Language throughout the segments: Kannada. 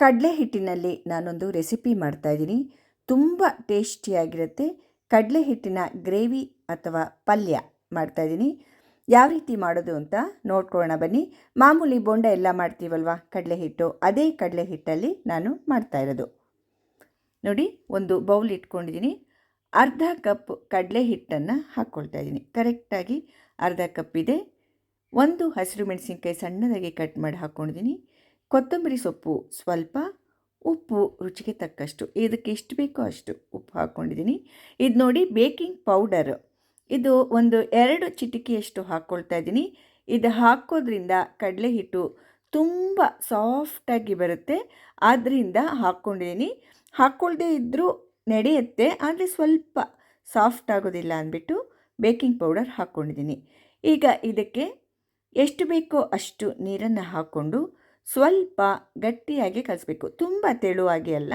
ಕಡಲೆ ಹಿಟ್ಟಿನಲ್ಲಿ ನಾನೊಂದು ರೆಸಿಪಿ ಮಾಡ್ತಾಯಿದ್ದೀನಿ. ತುಂಬ ಟೇಸ್ಟಿಯಾಗಿರುತ್ತೆ. ಕಡಲೆ ಹಿಟ್ಟಿನ ಗ್ರೇವಿ ಅಥವಾ ಪಲ್ಯ ಮಾಡ್ತಾಯಿದ್ದೀನಿ. ಯಾವ ರೀತಿ ಮಾಡೋದು ಅಂತ ನೋಡ್ಕೊಳ್ಳೋಣ ಬನ್ನಿ. ಮಾಮೂಲಿ ಬೋಂಡ ಎಲ್ಲ ಮಾಡ್ತೀವಲ್ವಾ ಕಡಲೆ ಹಿಟ್ಟು ಅದೇ ಕಡಲೆ ಹಿಟ್ಟಲ್ಲಿ ನಾನು ಮಾಡ್ತಾ ಇರೋದು ನೋಡಿ, ಒಂದು ಬೌಲ್ ಇಟ್ಕೊಂಡಿದ್ದೀನಿ. ಅರ್ಧ ಕಪ್ ಕಡಲೆ ಹಿಟ್ಟನ್ನು ಹಾಕ್ಕೊಳ್ತಾ ಇದ್ದೀನಿ ಕರೆಕ್ಟಾಗಿ ಅರ್ಧ ಕಪ್ ಇದೆ. ಒಂದು ಹಸಿರು ಮೆಣಸಿನ್ಕಾಯಿ ಸಣ್ಣದಾಗಿ ಕಟ್ ಮಾಡಿ ಹಾಕ್ಕೊಂಡಿದ್ದೀನಿ. ಕೊತ್ತಂಬರಿ ಸೊಪ್ಪು ಸ್ವಲ್ಪ, ಉಪ್ಪು ರುಚಿಗೆ ತಕ್ಕಷ್ಟು. ಇದಕ್ಕೆ ಎಷ್ಟು ಬೇಕೋ ಅಷ್ಟು ಉಪ್ಪು ಹಾಕ್ಕೊಂಡಿದ್ದೀನಿ. ಇದು ನೋಡಿ ಬೇಕಿಂಗ್ ಪೌಡರ್. ಇದು ಒಂದು ಎರಡು ಚಿಟಿಕೆಯಷ್ಟು ಹಾಕ್ಕೊಳ್ತಾ ಇದ್ದೀನಿ. ಇದು ಹಾಕೋದ್ರಿಂದ ಕಡಲೆ ಹಿಟ್ಟು ತುಂಬ ಸಾಫ್ಟಾಗಿ ಬರುತ್ತೆ. ಆದ್ದರಿಂದ ಹಾಕ್ಕೊಂಡಿದ್ದೀನಿ. ಹಾಕ್ಕೊಳ್ದೇ ಇದ್ದರೂ ನಡೆಯುತ್ತೆ, ಆದರೆ ಸ್ವಲ್ಪ ಸಾಫ್ಟ್ ಆಗೋದಿಲ್ಲ ಅಂದ್ಬಿಟ್ಟು ಬೇಕಿಂಗ್ ಪೌಡರ್ ಹಾಕ್ಕೊಂಡಿದ್ದೀನಿ. ಈಗ ಇದಕ್ಕೆ ಎಷ್ಟು ಬೇಕೋ ಅಷ್ಟು ನೀರನ್ನು ಹಾಕ್ಕೊಂಡು ಸ್ವಲ್ಪ ಗಟ್ಟಿಯಾಗಿ ಕಲಿಸ್ಬೇಕು. ತುಂಬ ತೆಳುವಾಗಿ ಅಲ್ಲ,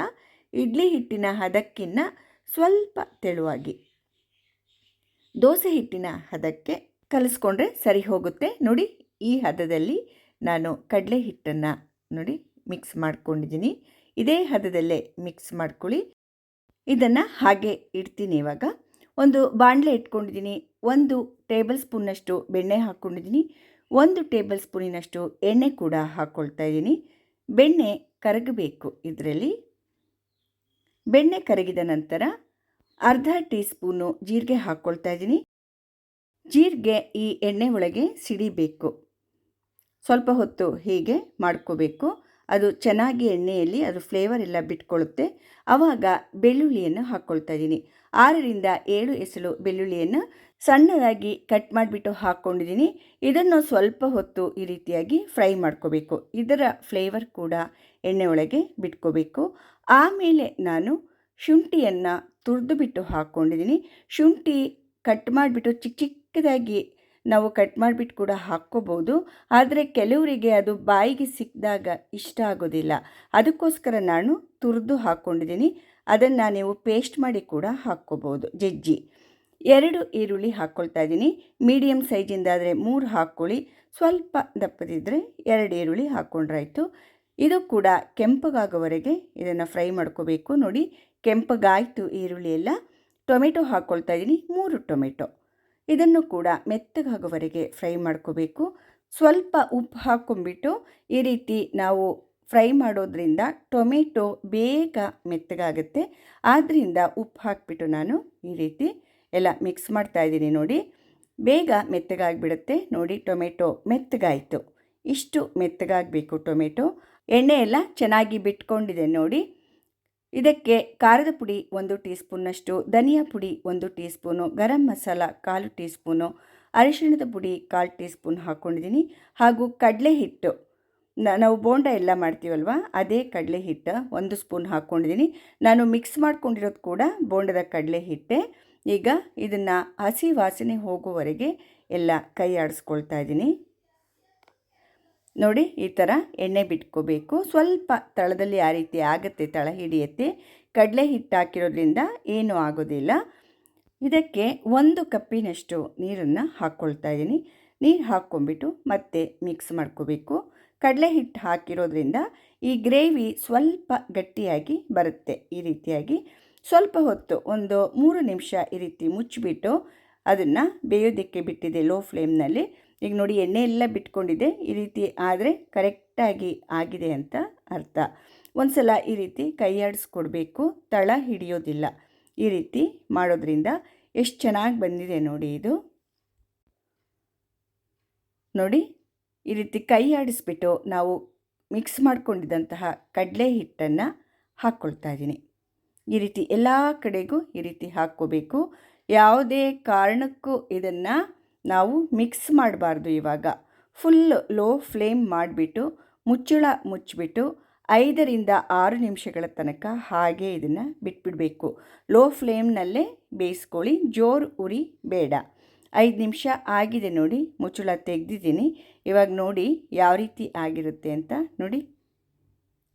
ಇಡ್ಲಿ ಹಿಟ್ಟಿನ ಹದಕ್ಕಿನ್ನ ಸ್ವಲ್ಪ ತೆಳುವಾಗಿ. ದೋಸೆ ಹಿಟ್ಟಿನ ಹದಕ್ಕೆ ಕಲಿಸ್ಕೊಂಡ್ರೆ ಸರಿ ಹೋಗುತ್ತೆ. ನೋಡಿ, ಈ ಹದದಲ್ಲಿ ನಾನು ಕಡಲೆ ಹಿಟ್ಟನ್ನು ನೋಡಿ ಮಿಕ್ಸ್ ಮಾಡ್ಕೊಂಡಿದ್ದೀನಿ. ಇದೇ ಹದದಲ್ಲೇ ಮಿಕ್ಸ್ ಮಾಡ್ಕೊಳ್ಳಿ. ಇದನ್ನು ಹಾಗೆ ಇಡ್ತೀನಿ ಇವಾಗ. ಒಂದು ಬಾಣಲೆ ಇಟ್ಕೊಂಡಿದ್ದೀನಿ. ಒಂದು ಟೇಬಲ್ ಸ್ಪೂನ್ನಷ್ಟು ಬೆಣ್ಣೆ ಹಾಕ್ಕೊಂಡಿದ್ದೀನಿ. ಒಂದು ಟೇಬಲ್ ಸ್ಪೂನಿನಷ್ಟು ಎಣ್ಣೆ ಕೂಡ ಹಾಕ್ಕೊಳ್ತಾ ಇದ್ದೀನಿ. ಬೆಣ್ಣೆ ಕರಗಬೇಕು ಇದರಲ್ಲಿ. ಬೆಣ್ಣೆ ಕರಗಿದ ನಂತರ ಅರ್ಧ ಟೀ ಸ್ಪೂನು ಜೀರಿಗೆ ಹಾಕ್ಕೊಳ್ತಾ ಇದ್ದೀನಿ. ಜೀರಿಗೆ ಈ ಎಣ್ಣೆ ಒಳಗೆ ಸಿಡಿಬೇಕು. ಸ್ವಲ್ಪ ಹೊತ್ತು ಹೀಗೆ ಮಾಡ್ಕೋಬೇಕು. ಅದು ಚೆನ್ನಾಗಿ ಎಣ್ಣೆಯಲ್ಲಿ ಅದು ಫ್ಲೇವರ್ ಎಲ್ಲ ಬಿಟ್ಕೊಳ್ಳುತ್ತೆ. ಆವಾಗ ಬೆಳ್ಳುಳ್ಳಿಯನ್ನು ಹಾಕ್ಕೊಳ್ತಾ ಇದ್ದೀನಿ. ಆರರಿಂದ ಏಳು ಎಸಳು ಬೆಳ್ಳುಳ್ಳಿಯನ್ನು ಸಣ್ಣದಾಗಿ ಕಟ್ ಮಾಡಿಬಿಟ್ಟು ಹಾಕ್ಕೊಂಡಿದ್ದೀನಿ. ಇದನ್ನು ಸ್ವಲ್ಪ ಹೊತ್ತು ಈ ರೀತಿಯಾಗಿ ಫ್ರೈ ಮಾಡ್ಕೋಬೇಕು. ಇದರ ಫ್ಲೇವರ್ ಕೂಡ ಎಣ್ಣೆ ಒಳಗೆ ಬಿಟ್ಕೋಬೇಕು. ಆಮೇಲೆ ನಾನು ಶುಂಠಿಯನ್ನು ತುರಿದು ಬಿಟ್ಟು ಹಾಕ್ಕೊಂಡಿದ್ದೀನಿ. ಶುಂಠಿ ಕಟ್ ಮಾಡಿಬಿಟ್ಟು ಚಿಕ್ಕ ಚಿಕ್ಕದಾಗಿ ನಾವು ಕಟ್ ಮಾಡಿಬಿಟ್ಟು ಕೂಡ ಹಾಕ್ಕೋಬೋದು. ಆದರೆ ಕೆಲವರಿಗೆ ಅದು ಬಾಯಿಗೆ ಸಿಕ್ಕಿದಾಗ ಇಷ್ಟ ಆಗೋದಿಲ್ಲ. ಅದಕ್ಕೋಸ್ಕರ ನಾನು ತುರಿದು ಹಾಕ್ಕೊಂಡಿದ್ದೀನಿ. ಅದನ್ನು ನೀವು ಪೇಸ್ಟ್ ಮಾಡಿ ಕೂಡ ಹಾಕ್ಕೋಬೋದು. ಜಜ್ಜಿ. ಎರಡು ಈರುಳ್ಳಿ ಹಾಕ್ಕೊಳ್ತಾ ಇದ್ದೀನಿ. ಮೀಡಿಯಮ್ ಸೈಜಿಂದಾದರೆ ಮೂರು ಹಾಕ್ಕೊಳ್ಳಿ. ಸ್ವಲ್ಪ ದಪ್ಪದಿದ್ದರೆ ಎರಡು ಈರುಳ್ಳಿ ಹಾಕ್ಕೊಂಡ್ರಾಯಿತು ಇದು ಕೂಡ ಕೆಂಪಗಾಗೋವರೆಗೆ ಇದನ್ನು ಫ್ರೈ ಮಾಡ್ಕೋಬೇಕು. ನೋಡಿ, ಕೆಂಪಗಾಯಿತು ಈರುಳ್ಳಿ ಎಲ್ಲ. ಟೊಮೆಟೊ ಹಾಕ್ಕೊಳ್ತಾ ಇದ್ದೀನಿ. ಮೂರು ಟೊಮೆಟೊ. ಇದನ್ನು ಕೂಡ ಮೆತ್ತಗಾಗೋವರೆಗೆ ಫ್ರೈ ಮಾಡ್ಕೋಬೇಕು. ಸ್ವಲ್ಪ ಉಪ್ಪು ಹಾಕ್ಕೊಂಬಿಟ್ಟು ಈ ರೀತಿ ನಾವು ಫ್ರೈ ಮಾಡೋದ್ರಿಂದ ಟೊಮೆಟೊ ಬೇಗ ಮೆತ್ತಗಾಗುತ್ತೆ. ಆದ್ದರಿಂದ ಉಪ್ಪು ಹಾಕಿಬಿಟ್ಟು ನಾನು ಈ ರೀತಿ ಎಲ್ಲ ಮಿಕ್ಸ್ ಮಾಡ್ತಾ ಇದ್ದೀನಿ ನೋಡಿ. ಬೇಗ ಮೆತ್ತಗಾಗಿಬಿಡುತ್ತೆ. ನೋಡಿ ಟೊಮೆಟೊ ಮೆತ್ತಗಾಯಿತು. ಇಷ್ಟು ಮೆತ್ತಗಾಗಬೇಕು ಟೊಮೆಟೊ. ಎಣ್ಣೆ ಎಲ್ಲ ಚೆನ್ನಾಗಿ ಬಿಟ್ಕೊಂಡಿದೆ ನೋಡಿ. ಇದಕ್ಕೆ ಖಾರದ ಪುಡಿ ಒಂದು ಟೀ ಸ್ಪೂನ್ನಷ್ಟು ಧನಿಯಾ ಪುಡಿ ಒಂದು ಟೀ ಸ್ಪೂನು ಗರಂ ಮಸಾಲ ಕಾಲು ಟೀ ಸ್ಪೂನು ಅರಿಶಿಣದ ಪುಡಿ ಕಾಲು ಟೀ ಸ್ಪೂನ್ ಹಾಕ್ಕೊಂಡಿದ್ದೀನಿ ಹಾಗೂ ಕಡಲೆ ಹಿಟ್ಟು. ನಾವು ಬೋಂಡ ಎಲ್ಲ ಮಾಡ್ತೀವಲ್ವ? ಅದೇ ಕಡಲೆ ಹಿಟ್ಟು ಒಂದು ಸ್ಪೂನ್ ಹಾಕ್ಕೊಂಡಿದ್ದೀನಿ ನಾನು ಮಿಕ್ಸ್ ಮಾಡ್ಕೊಂಡಿರೋದು ಕೂಡ ಬೋಂಡದ ಕಡಲೆ ಹಿಟ್ಟೆ. ಈಗ ಇದನ್ನು ಹಸಿ ವಾಸನೆ ಹೋಗುವವರೆಗೆ ಎಲ್ಲ ಕೈ ಆಡಿಸ್ಕೊಳ್ತಾ ಇದ್ದೀನಿ. ನೋಡಿ, ಈ ಥರ ಎಣ್ಣೆ ಬಿಟ್ಕೋಬೇಕು. ಸ್ವಲ್ಪ ತಳದಲ್ಲಿ ಆ ರೀತಿ ಆಗುತ್ತೆ, ತಳ ಹಿಡಿಯುತ್ತೆ. ಕಡಲೆ ಹಿಟ್ಟು ಹಾಕಿರೋದ್ರಿಂದ ಏನೂ ಆಗೋದಿಲ್ಲ. ಇದಕ್ಕೆ ಒಂದು ಕಪ್ಪಿನಷ್ಟು ನೀರನ್ನು ಹಾಕ್ಕೊಳ್ತಾ ಇದ್ದೀನಿ. ನೀರು ಹಾಕ್ಕೊಂಬಿಟ್ಟು ಮತ್ತೆ ಮಿಕ್ಸ್ ಮಾಡ್ಕೋಬೇಕು. ಕಡಲೆ ಹಿಟ್ಟು ಹಾಕಿರೋದ್ರಿಂದ ಈ ಗ್ರೇವಿ ಸ್ವಲ್ಪ ಗಟ್ಟಿಯಾಗಿ ಬರುತ್ತೆ, ಈ ರೀತಿಯಾಗಿ. ಸ್ವಲ್ಪ ಹೊತ್ತು ಒಂದು ಮೂರು ನಿಮಿಷ ಈ ರೀತಿ ಮುಚ್ಚಿಬಿಟ್ಟು ಅದನ್ನು ಬೇಯೋದಕ್ಕೆ ಬಿಟ್ಟಿದೆ ಲೋ ಫ್ಲೇಮ್ನಲ್ಲಿ ಈಗ ನೋಡಿ ಎಣ್ಣೆ ಎಲ್ಲ ಬಿಟ್ಕೊಂಡಿದೆ. ಈ ರೀತಿ ಆದರೆ ಕರೆಕ್ಟಾಗಿ ಆಗಿದೆ ಅಂತ ಅರ್ಥ. ಒಂದು ಸಲ ಈ ರೀತಿ ಕೈಯಾಡಿಸ್ಕೊಡ್ಬೇಕು ತಳ ಹಿಡಿಯೋದಿಲ್ಲ. ಈ ರೀತಿ ಮಾಡೋದ್ರಿಂದ ಎಷ್ಟು ಚೆನ್ನಾಗಿ ಬಂದಿದೆ ನೋಡಿ ಇದು. ನೋಡಿ, ಈ ರೀತಿ ಕೈ ಆಡಿಸ್ಬಿಟ್ಟು ನಾವು ಮಿಕ್ಸ್ ಮಾಡ್ಕೊಂಡಿದ್ದಂತಹ ಕಡಲೆ ಹಿಟ್ಟನ್ನು ಹಾಕ್ಕೊಳ್ತಾ ಇದ್ದೀನಿ. ಈ ರೀತಿ ಎಲ್ಲ ಕಡೆಗೂ ಈ ರೀತಿ ಹಾಕ್ಕೋಬೇಕು. ಯಾವುದೇ ಕಾರಣಕ್ಕೂ ಇದನ್ನು ನಾವು ಮಿಕ್ಸ್ ಮಾಡಬಾರ್ದು ಇವಾಗ. ಫುಲ್ ಲೋ ಫ್ಲೇಮ್ ಮಾಡಿಬಿಟ್ಟು, ಮುಚ್ಚಳ ಮುಚ್ಚಿಬಿಟ್ಟು ಐದರಿಂದ ಆರು ನಿಮಿಷಗಳ ತನಕ ಹಾಗೆ ಇದನ್ನು ಬಿಟ್ಬಿಡಬೇಕು. ಲೋ ಫ್ಲೇಮ್ನಲ್ಲೇ ಬೇಯಿಸ್ಕೊಳ್ಳಿ, ಜೋರು ಉರಿ ಬೇಡ. ಐದು ನಿಮಿಷ ಆಗಿದೆ ನೋಡಿ, ಮುಚ್ಚಳ ತೆಗೆದಿದ್ದೀನಿ. ಇವಾಗ ನೋಡಿ ಯಾವ ರೀತಿ ಆಗಿರುತ್ತೆ ಅಂತ ನೋಡಿ.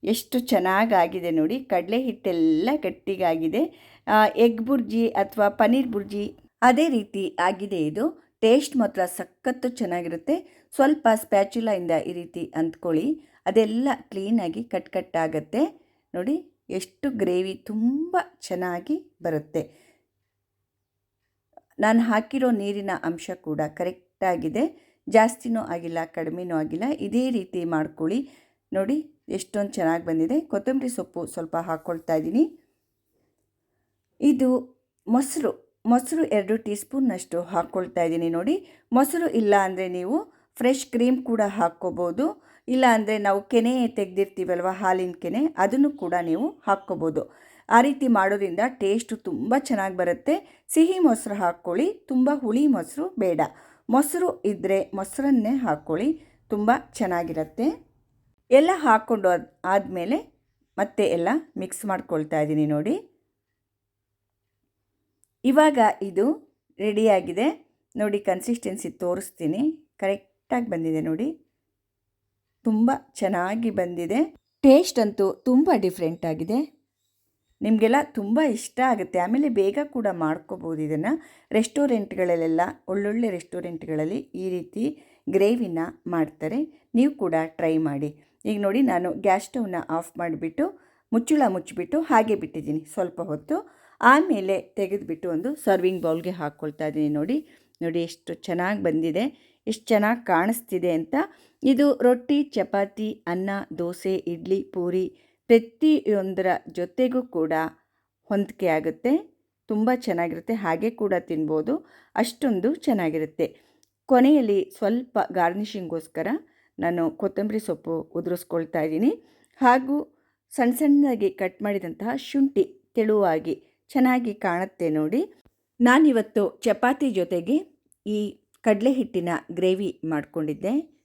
ಎಷ್ಟು ಚೆನ್ನಾಗಾಗಿದೆ ನೋಡಿ. ಕಡಲೆ ಹಿಟ್ಟೆಲ್ಲ ಗಟ್ಟಿಗಾಗಿದೆ. ಎಗ್ ಬುರ್ಜಿ ಅಥವಾ ಪನ್ನೀರ್ ಬುರ್ಜಿ ಅದೇ ರೀತಿ ಆಗಿದೆ ಇದು. ಟೇಸ್ಟ್ ಮಾತ್ರ ಸಖತ್ತು ಚೆನ್ನಾಗಿರುತ್ತೆ. ಸ್ವಲ್ಪ ಸ್ಪ್ಯಾಚುಲಾಯಿಂದ ಈ ರೀತಿ ಅಂದ್ಕೊಳ್ಳಿ ಅದೆಲ್ಲ ಕ್ಲೀನಾಗಿ ಕಟ್ ಕಟ್ ಆಗುತ್ತೆ. ನೋಡಿ ಎಷ್ಟು ಗ್ರೇವಿ ತುಂಬ ಚೆನ್ನಾಗಿ ಬರುತ್ತೆ. ನಾನು ಹಾಕಿರೋ ನೀರಿನ ಅಂಶ ಕೂಡ ಕರೆಕ್ಟಾಗಿದೆ ಜಾಸ್ತಿನೂ ಆಗಿಲ್ಲ, ಕಡಿಮೆನೂ ಆಗಿಲ್ಲ. ಇದೇ ರೀತಿ ಮಾಡ್ಕೊಳ್ಳಿ. ನೋಡಿ ಎಷ್ಟೊಂದು ಚೆನ್ನಾಗಿ ಬಂದಿದೆ. ಕೊತ್ತಂಬರಿ ಸೊಪ್ಪು ಸ್ವಲ್ಪ ಹಾಕ್ಕೊಳ್ತಾ ಇದ್ದೀನಿ. ಇದು ಮೊಸರು ಮೊಸರು ಎರಡು ಟೀ ಸ್ಪೂನ್ನಷ್ಟು ಹಾಕ್ಕೊಳ್ತಾ ಇದ್ದೀನಿ ನೋಡಿ. ಮೊಸರು ಇಲ್ಲ ಅಂದರೆ ನೀವು ಫ್ರೆಶ್ ಕ್ರೀಮ್ ಕೂಡ ಹಾಕ್ಕೋಬೋದು. ಇಲ್ಲ ಅಂದರೆ ನಾವು ಕೆನೆ ತೆಗೆದಿರ್ತೀವಲ್ವ ಹಾಲಿನ ಕೆನೆ, ಅದನ್ನು ಕೂಡ ನೀವು ಹಾಕ್ಕೋಬೋದು. ಆ ರೀತಿ ಮಾಡೋದ್ರಿಂದ ಟೇಸ್ಟು ತುಂಬ ಚೆನ್ನಾಗಿ ಬರುತ್ತೆ. ಸಿಹಿ ಮೊಸರು ಹಾಕ್ಕೊಳ್ಳಿ, ತುಂಬ ಹುಳಿ ಮೊಸರು ಬೇಡ. ಮೊಸರು ಇದ್ದರೆ ಮೊಸರನ್ನೇ ಹಾಕ್ಕೊಳ್ಳಿ, ತುಂಬ ಚೆನ್ನಾಗಿರುತ್ತೆ. ಎಲ್ಲ ಹಾಕ್ಕೊಂಡು ಆದಮೇಲೆ ಮತ್ತೆ ಎಲ್ಲ ಮಿಕ್ಸ್ ಮಾಡ್ಕೊಳ್ತಾ ಇದ್ದೀನಿ ನೋಡಿ. ಇವಾಗ ಇದು ರೆಡಿಯಾಗಿದೆ ನೋಡಿ ಕನ್ಸಿಸ್ಟೆನ್ಸಿ ತೋರಿಸ್ತೀನಿ. ಕರೆಕ್ಟಾಗಿ ಬಂದಿದೆ ನೋಡಿ. ತುಂಬ ಚೆನ್ನಾಗಿ ಬಂದಿದೆ. ಟೇಸ್ಟ್ ಅಂತೂ ತುಂಬ ಡಿಫ್ರೆಂಟ್ ಆಗಿದೆ. ನಿಮಗೆಲ್ಲ ತುಂಬ ಇಷ್ಟ ಆಗುತ್ತೆ. ಆಮೇಲೆ ಬೇಗ ಕೂಡ ಮಾಡ್ಕೋಬೋದು ಇದನ್ನು. ರೆಸ್ಟೋರೆಂಟ್ಗಳಲ್ಲೆಲ್ಲ ಒಳ್ಳೊಳ್ಳೆ ರೆಸ್ಟೋರೆಂಟ್ಗಳಲ್ಲಿ ಈ ರೀತಿ ಗ್ರೇವಿನ ಮಾಡ್ತಾರೆ. ನೀವು ಕೂಡ ಟ್ರೈ ಮಾಡಿ. ಈಗ ನೋಡಿ ನಾನು ಗ್ಯಾಸ್ ಸ್ಟವ್ನ ಆಫ್ ಮಾಡಿಬಿಟ್ಟು, ಮುಚ್ಚುಳ ಮುಚ್ಚಿಬಿಟ್ಟು ಹಾಗೆ ಬಿಟ್ಟಿದ್ದೀನಿ ಸ್ವಲ್ಪ ಹೊತ್ತು. ಆಮೇಲೆ ತೆಗೆದುಬಿಟ್ಟು ಒಂದು ಸರ್ವಿಂಗ್ ಬೌಲ್ಗೆ ಹಾಕ್ಕೊಳ್ತಾ ಇದ್ದೀನಿ ನೋಡಿ. ನೋಡಿ ಎಷ್ಟು ಚೆನ್ನಾಗಿ ಬಂದಿದೆ, ಎಷ್ಟು ಚೆನ್ನಾಗಿ ಕಾಣಿಸ್ತಿದೆ ಅಂತ. ಇದು ರೊಟ್ಟಿ, ಚಪಾತಿ, ಅನ್ನ, ದೋಸೆ, ಇಡ್ಲಿ, ಪೂರಿ ಪ್ರತಿಯೊಂದರ ಜೊತೆಗೂ ಕೂಡ ಹೊಂದಿಕೆ ಆಗುತ್ತೆ. ತುಂಬ ಚೆನ್ನಾಗಿರುತ್ತೆ, ಹಾಗೆ ಕೂಡ ತಿನ್ಬೋದು. ಅಷ್ಟೊಂದು ಚೆನ್ನಾಗಿರುತ್ತೆ. ಕೊನೆಯಲ್ಲಿ ಸ್ವಲ್ಪ ಗಾರ್ನಿಷಿಂಗೋಸ್ಕರ ನಾನು ಕೊತ್ತಂಬರಿ ಸೊಪ್ಪು ಉದುರಿಸ್ಕೊಳ್ತಾ ಇದ್ದೀನಿ. ಹಾಗೂ ಸಣ್ಣ ಸಣ್ಣದಾಗಿ ಕಟ್ ಮಾಡಿದಂತಹ ಶುಂಠಿ ತೆಳುವಾಗಿ ಚೆನ್ನಾಗಿ ಕಾಣುತ್ತೆ ನೋಡಿ. ನಾನಿವತ್ತು ಚಪಾತಿ ಜೊತೆಗೆ ಈ ಕಡಲೆ ಹಿಟ್ಟಿನ ಗ್ರೇವಿ ಮಾಡಿಕೊಂಡಿದ್ದೆ.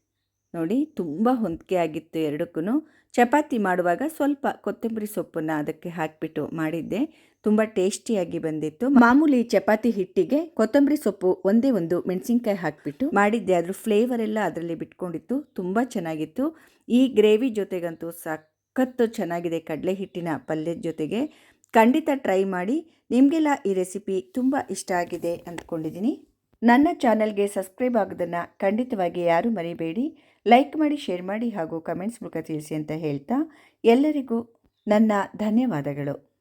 ನೋಡಿ ತುಂಬ ಹೊಂದಿಕೆ ಆಗಿತ್ತು ಎರಡಕ್ಕೂ ಚಪಾತಿ ಮಾಡುವಾಗ ಸ್ವಲ್ಪ ಕೊತ್ತಂಬರಿ ಸೊಪ್ಪನ್ನು ಅದಕ್ಕೆ ಹಾಕಿಬಿಟ್ಟು ಮಾಡಿದ್ದೆ. ತುಂಬ ಟೇಸ್ಟಿಯಾಗಿ ಬಂದಿತ್ತು. ಮಾಮೂಲಿ ಚಪಾತಿ ಹಿಟ್ಟಿಗೆ ಕೊತ್ತಂಬರಿ ಸೊಪ್ಪು ಒಂದೇ ಒಂದು ಮೆಣಸಿನ್ಕಾಯಿ ಹಾಕಿಬಿಟ್ಟು ಮಾಡಿದ್ದೆ. ಅದ್ರ ಫ್ಲೇವರ್ ಎಲ್ಲ ಅದರಲ್ಲಿ ಬಿಟ್ಕೊಂಡಿತ್ತು. ತುಂಬ ಚೆನ್ನಾಗಿತ್ತು. ಈ ಗ್ರೇವಿ ಜೊತೆಗಂತೂ ಸಖತ್ತು ಚೆನ್ನಾಗಿದೆ ಕಡಲೆ ಹಿಟ್ಟಿನ ಪಲ್ಯದ ಜೊತೆಗೆ. ಖಂಡಿತ ಟ್ರೈ ಮಾಡಿ. ನಿಮಗೆಲ್ಲ ಈ ರೆಸಿಪಿ ತುಂಬ ಇಷ್ಟ ಆಗಿದೆ ಅಂದ್ಕೊಂಡಿದ್ದೀನಿ. ನನ್ನ ಚಾನೆಲ್ಗೆ ಸಬ್ಸ್ಕ್ರೈಬ್ ಆಗೋದನ್ನು ಖಂಡಿತವಾಗಿ ಯಾರೂ ಮರಿಬೇಡಿ. ಲೈಕ್ ಮಾಡಿ, ಶೇರ್ ಮಾಡಿ ಹಾಗೂ ಕಮೆಂಟ್ಸ್ ಮೂಲಕ ತಿಳಿಸಿ ಅಂತ ಹೇಳ್ತಾ ಎಲ್ಲರಿಗೂ ನನ್ನ ಧನ್ಯವಾದಗಳು.